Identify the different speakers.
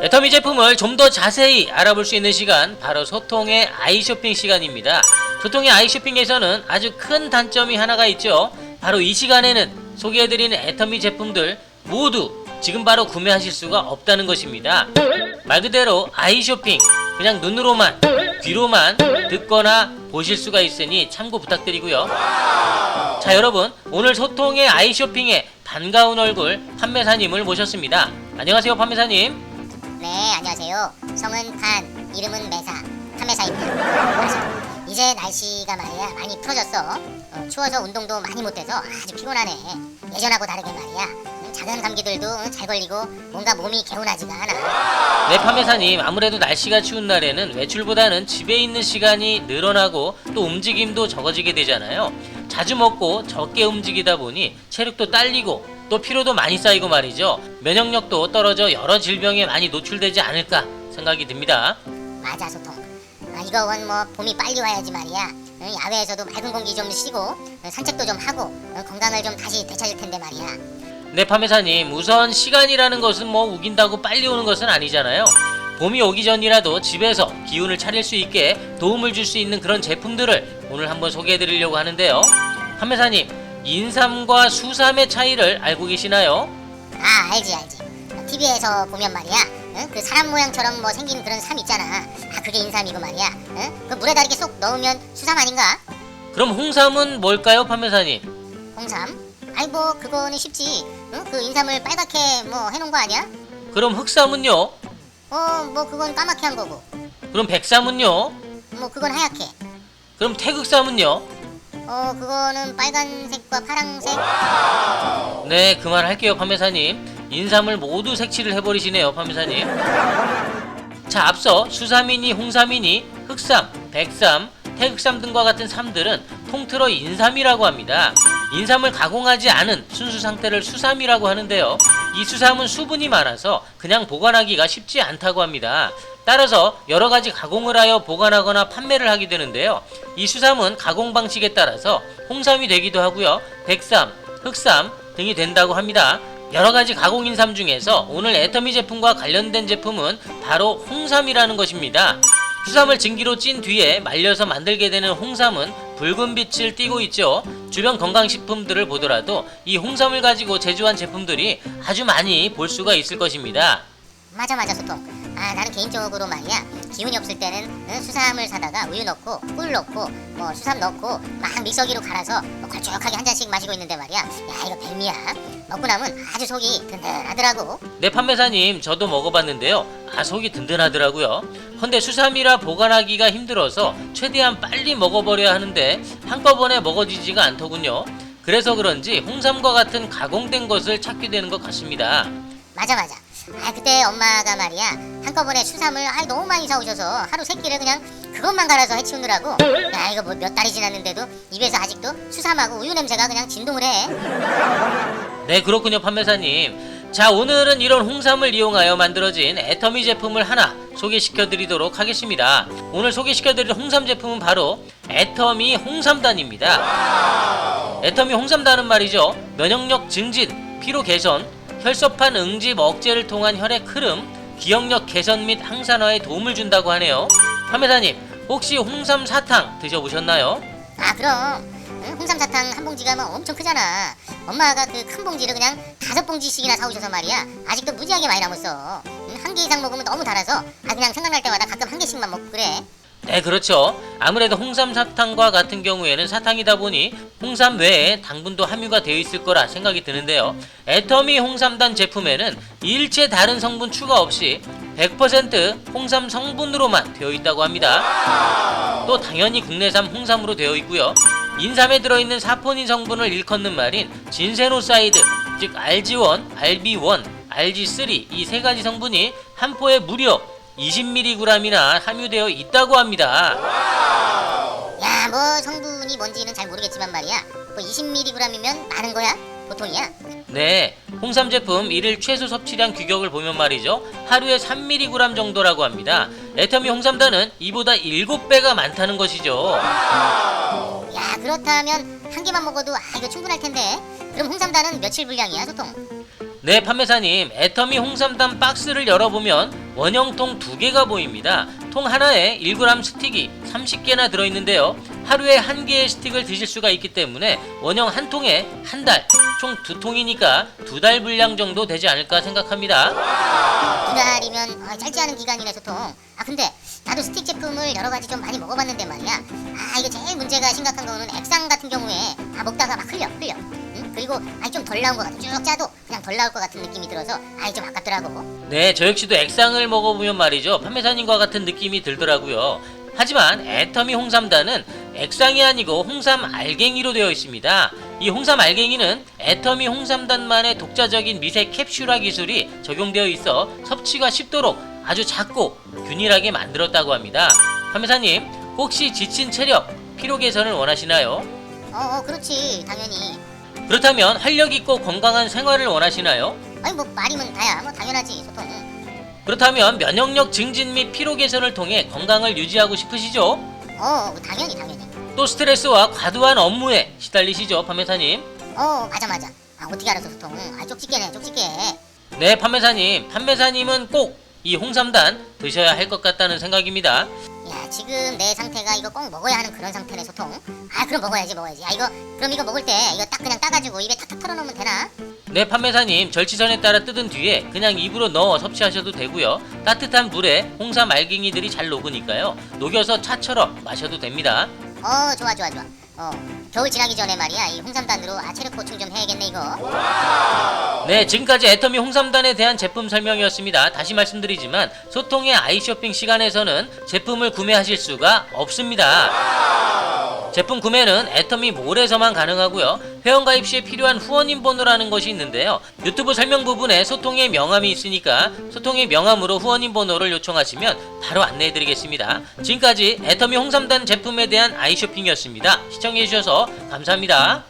Speaker 1: 애터미 제품을 좀 더 자세히 알아볼 수 있는 시간 바로 소통의 아이쇼핑 시간입니다. 소통의 아이쇼핑에서는 아주 큰 단점이 하나가 있죠. 바로 이 시간에는 소개해드리는 애터미 제품들 모두 지금 바로 구매하실 수가 없다는 것입니다. 말 그대로 아이쇼핑 그냥 눈으로만 귀로만 듣거나 보실 수가 있으니 참고 부탁드리고요. 자 여러분 오늘 소통의 아이쇼핑에 반가운 얼굴 판매사님을 모셨습니다. 안녕하세요 판매사님.
Speaker 2: 네, 안녕하세요. 성은 판, 이름은 매사, 판매사입니다. 맞아. 이제 날씨가 말이야 많이 풀어졌어. 어, 추워서 운동도 많이 못해서 아주 피곤하네. 예전하고 다르게 말이야. 음, 작은 감기들도 음, 잘 걸리고 뭔가 몸이 개운하지가 않아.
Speaker 1: 네 판매사님 아무래도 날씨가 추운 날에는 외출보다는 집에 있는 시간이 늘어나고 또 움직임도 적어지게 되잖아요. 자주 먹고 적게 움직이다 보니 체력도 딸리고 또 피로도 많이 쌓이고 말이죠. 면역력도 떨어져 여러 질병에 많이 노출되지 않을까 생각이 듭니다.
Speaker 2: 맞아, 소통. 아, 이거 원 뭐 봄이 빨리 와야지 말이야. 응, 야외에서도 맑은 공기 좀 쉬고 어, 산책도 좀 하고 어, 건강을 좀 다시 되찾을 텐데 말이야.
Speaker 1: 네 판매사님 우선 시간이라는 것은 뭐 우긴다고 빨리 오는 것은 아니잖아요. 봄이 오기 전이라도 집에서 기운을 차릴 수 있게 도움을 줄 수 있는 그런 제품들을 오늘 한번 소개해 드리려고 하는데요. 판매사님 인삼과 수삼의 차이를 알고 계시나요?
Speaker 2: 아 알지 알지 TV에서 보면 말이야 응? 그 사람 모양처럼 뭐 생긴 그런 삶 있잖아 아 그게 인삼이고 말이야 응? 그 물에다 이렇게 쏙 넣으면 수삼 아닌가?
Speaker 1: 그럼 홍삼은 뭘까요 판매사님?
Speaker 2: 홍삼? 아이 뭐 그거는 쉽지 응? 그 인삼을 빨갛게 뭐 해놓은 거 아니야?
Speaker 1: 그럼 흑삼은요?
Speaker 2: 어 뭐 그건 까맣게 한 거고
Speaker 1: 그럼 백삼은요?
Speaker 2: 뭐 그건 하얗게
Speaker 1: 그럼 태극삼은요?
Speaker 2: 어 그거는 빨간색과 파랑색.
Speaker 1: 네 그만 할게요 판매사님. 인삼을 모두 색칠을 해버리시네요 판매사님. 자 앞서 수삼이니 홍삼이니 흑삼, 백삼, 태극삼 등과 같은 삼들은 통틀어 인삼이라고 합니다. 인삼을 가공하지 않은 순수 상태를 수삼이라고 하는데요. 이 수삼은 수분이 많아서 그냥 보관하기가 쉽지 않다고 합니다 따라서 여러 가지 가공을 하여 보관하거나 판매를 하게 되는데요 이 수삼은 가공 방식에 따라서 홍삼이 되기도 하고요 백삼, 흑삼 등이 된다고 합니다. 여러 가지 가공 인삼 중에서 오늘 애터미 제품과 관련된 제품은 바로 홍삼이라는 것입니다. 수삼을 증기로 찐 뒤에 말려서 만들게 되는 홍삼은 붉은 빛을 띠고 있죠. 주변 건강식품들을 보더라도 이 홍삼을 가지고 제조한 제품들이 아주 많이 볼 수가 있을 것입니다.
Speaker 2: 맞아 맞아 소통 아 나는 개인적으로 말이야. 기운이 없을 때는 응, 수삼을 사다가 우유 넣고 꿀 넣고 뭐 수삼 넣고 막 믹서기로 갈아서 뭐 걸쭉하게 한 잔씩 마시고 있는데 말이야. 야 이거 백미야. 먹고 나면 아주 속이 든든하더라고.
Speaker 1: 네 판매사님 저도 먹어봤는데요. 아 속이 든든하더라고요. 근데 수삼이라 보관하기가 힘들어서 최대한 빨리 먹어버려야 하는데 한꺼번에 먹어지지가 않더군요. 그래서 그런지 홍삼과 같은 가공된 것을 찾게 되는 것 같습니다.
Speaker 2: 맞아 맞아. 아 그때 엄마가 말이야 한꺼번에 수삼을 아 너무 많이 사오셔서 하루 세 끼를 그냥 그것만 갈아서 해치우느라고. 야 이거 뭐 몇 달이 지났는데도 입에서 아직도 수삼하고 우유 냄새가 그냥 진동을 해.
Speaker 1: 네 그렇군요 판매사님. 자 오늘은 이런 홍삼을 이용하여 만들어진 애터미 제품을 하나 소개시켜 드리도록 하겠습니다. 오늘 소개시켜 드릴 홍삼 제품은 바로 애터미 홍삼단입니다. 애터미 홍삼단은 말이죠. 면역력 증진, 피로 개선, 혈소판 응집 억제를 통한 혈액 흐름, 기억력 개선 및 항산화에 도움을 준다고 하네요 판매사님 혹시 홍삼 사탕 드셔보셨나요?
Speaker 2: 아 그럼 응? 홍삼 사탕 한 봉지가 뭐 엄청 크잖아 엄마가 그 큰 봉지를 그냥 다섯 봉지씩이나 사오셔서 말이야 아직도 무지하게 많이 남았어 응? 한개 이상 먹으면 너무 달아서 아 그냥 생각날 때마다 가끔 한 개씩만 먹고 그래
Speaker 1: 네, 그렇죠. 아무래도 홍삼 사탕과 같은 경우에는 사탕이다 보니 홍삼 외에 당분도 함유가 되어 있을 거라 생각이 드는데요. 애터미 홍삼단 제품에는 일체 다른 성분 추가 없이 100% 홍삼 성분으로만 되어 있다고 합니다. 또 당연히 국내산 홍삼으로 되어 있고요. 인삼에 들어있는 사포닌 성분을 일컫는 말인 진세노사이드, 즉 RG1, RB1, RG3 이 세 가지 성분이 한 포에 무려 20mg이나 함유되어 있다고 합니다.
Speaker 2: 야 뭐 성분이 뭔지는 잘 모르겠지만 말이야 뭐 20mg이면 많은 거야? 보통이야?
Speaker 1: 네, 홍삼 제품 일일 최소 섭취량 규격을 보면 말이죠. 하루에 3mg 정도라고 합니다. 애터미 홍삼단은 이보다 7배가 많다는 것이죠.
Speaker 2: 야 그렇다면 한 개만 먹어도 아 이거 충분할 텐데 그럼 홍삼단은 며칠 분량이야 소통?
Speaker 1: 네, 판매사님, 애터미 홍삼단 박스를 열어보면 원형통 두 개가 보입니다. 통 하나에 1g 스틱이 30개나 들어있는데요. 하루에 한 개의 스틱을 드실 수가 있기 때문에 원형 한 통에 한 달, 총 두 통이니까 두 달 분량 정도 되지 않을까 생각합니다.
Speaker 2: 두 달이면 아, 짧지 않은 기간이네 소통. 아 근데 나도 스틱 제품을 여러 가지 좀 많이 먹어봤는데 말이야. 아 이게 제일 문제가 심각한 거는 액상 같은 경우에 아 먹다가 막 흘려 흘려. 응? 그리고 아이 좀덜 나온 것 같아. 쭉 짜도 덜 나올 것 같은 느낌이 들어서 아이 좀 아깝더라고.
Speaker 1: 네, 저 역시도 액상을 먹어보면 말이죠. 판매사님과 같은 느낌이 들더라고요. 하지만 애터미 홍삼단은 액상이 아니고 홍삼 알갱이로 되어 있습니다. 이 홍삼 알갱이는 애터미 홍삼단만의 독자적인 미세 캡슐화 기술이 적용되어 있어 섭취가 쉽도록 아주 작고 균일하게 만들었다고 합니다. 판매사님, 혹시 지친 체력, 피로 개선을 원하시나요?
Speaker 2: 어, 어 그렇지 당연히.
Speaker 1: 그렇다면 활력 있고 건강한 생활을 원하시나요?
Speaker 2: 아니 뭐 말이면 다야. 뭐 당연하지 소통.
Speaker 1: 그렇다면 면역력 증진 및 피로 개선을 통해 건강을 유지하고 싶으시죠?
Speaker 2: 어 당연히 당연히.
Speaker 1: 또 스트레스와 과도한 업무에 시달리시죠, 판매사님?
Speaker 2: 어 맞아 맞아. 아 어떻게 알았어 소통. 아 쪽집게네 쪽집게.
Speaker 1: 네, 판매사님. 판매사님은 꼭 이 홍삼단 드셔야 할 것 같다는 생각입니다.
Speaker 2: 야 지금 내 상태가 이거 꼭 먹어야 하는 그런 상태네 소통. 아 그럼 먹어야지 먹어야지. 아 이거 그럼 이거 먹을 때 이거 딱 그냥 따가지고 입에 탁탁 털어놓으면 되나?
Speaker 1: 네, 판매사님. 절치선에 따라 뜯은 뒤에 그냥 입으로 넣어 섭취하셔도 되고요. 따뜻한 물에 홍삼 알갱이들이 잘 녹으니까요. 녹여서 차처럼 마셔도 됩니다.
Speaker 2: 어 좋아 좋아 좋아. 어 겨울 지나기 전에 말이야 이 홍삼단으로 아 체력 보충 좀 해야겠네 이거.
Speaker 1: 네, 지금까지 애터미 홍삼단에 대한 제품 설명이었습니다. 다시 말씀드리지만 소통의 아이쇼핑 시간에서는 제품을 구매하실 수가 없습니다. 제품 구매는 애터미 몰에서만 가능하고요. 회원 가입 시에 필요한 후원인 번호라는 것이 있는데요. 유튜브 설명 부분에 소통의 명함이 있으니까 소통의 명함으로 후원인 번호를 요청하시면 바로 안내해 드리겠습니다. 지금까지 애터미 홍삼단 제품에 대한 아이쇼핑이었습니다. 시청해 주셔서 감사합니다.